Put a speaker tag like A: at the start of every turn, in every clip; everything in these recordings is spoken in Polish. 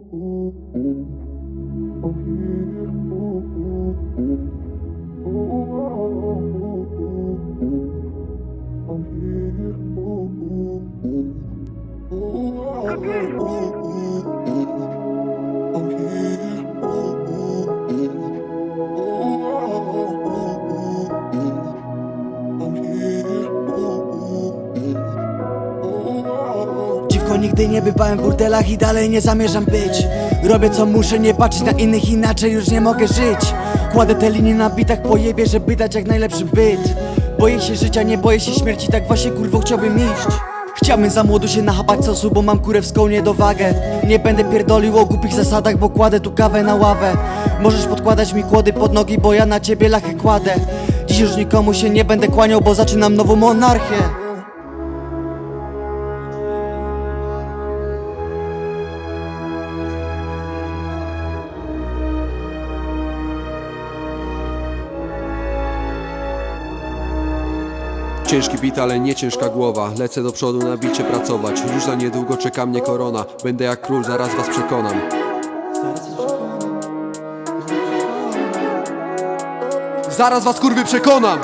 A: Oh, Dziwko nigdy nie bywałem w burdelach i dalej nie zamierzam być. Robię co muszę, nie patrzeć na innych inaczej już nie mogę żyć. Kładę te linie na bitach pojebie, żeby dać jak najlepszy byt. Boję się życia, nie boję się śmierci, tak właśnie kurwo chciałbym iść. Chciałbym za młodu się nachapać sosu, bo mam kurewską niedowagę. Nie będę pierdolił o głupich zasadach, bo kładę tu kawę na ławę. Możesz podkładać mi kłody pod nogi, bo ja na ciebie lachę kładę. Dziś już nikomu się nie będę kłaniał, bo zaczynam nową monarchię
B: Ciężki bit, ale nie ciężka głowa. Lecę do przodu na bicie pracować. Już za niedługo czeka mnie korona. Będę jak król, zaraz was przekonam. Zaraz was kurwy przekonam!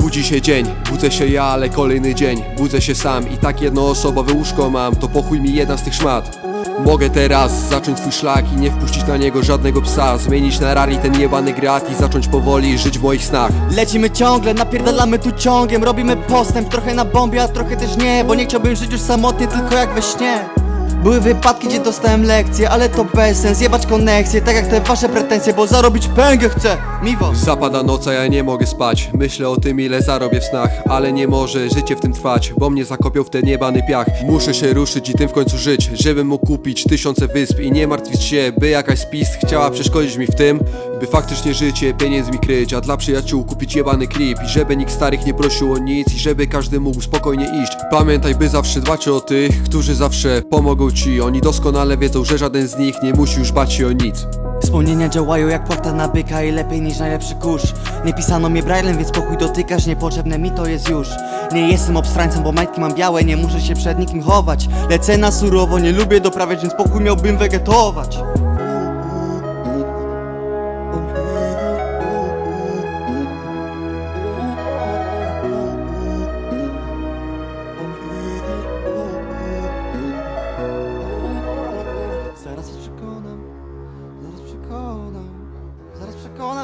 B: Budzi się dzień, budzę się ja, ale kolejny dzień. Budzę się sam i tak jednoosobowe łóżko mam. To pochuj mi jedna z tych szmat Mogę teraz zacząć swój szlak i nie wpuścić na niego żadnego psa. Zmienić na rari ten jebany grat i zacząć powoli żyć w moich snach.
A: Lecimy ciągle, napierdalamy tu ciągiem. Robimy postęp, trochę na bombie, a trochę też nie Bo nie chciałbym żyć już samotnie, tylko jak we śnie były wypadki, gdzie dostałem lekcje, ale to bez sens. Jebać koneksje, tak jak te wasze pretensje Bo zarobić pęgę chcę, miwo.
B: Zapada noc, a ja nie mogę spać. Myślę o tym, ile zarobię w snach Ale nie może życie w tym trwać Bo mnie zakopią w ten niebany piach. Muszę się ruszyć i tym w końcu żyć Żebym mógł kupić tysiące wysp I nie martwić się, by jakaś spis chciała przeszkodzić mi w tym By faktycznie życie pieniędzmi kryć A dla przyjaciół kupić jebany klip I żeby nikt starych nie prosił o nic I żeby każdy mógł spokojnie iść. Pamiętaj, by zawsze dbać o tych Którzy zawsze pomogą ci Oni doskonale wiedzą, że żaden z nich Nie musi już bać się o nic.
A: Wspomnienia działają jak płachta na byka i lepiej niż najlepszy kurz. Nie pisano mnie braillem, więc pokój dotykasz Niepotrzebne mi to jest już. Nie jestem obstrańcą, bo majtki mam białe Nie muszę się przed nikim chować. Lecę na surowo, nie lubię doprawiać Więc pokój miałbym wegetować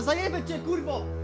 A: Zajebę cię kurwo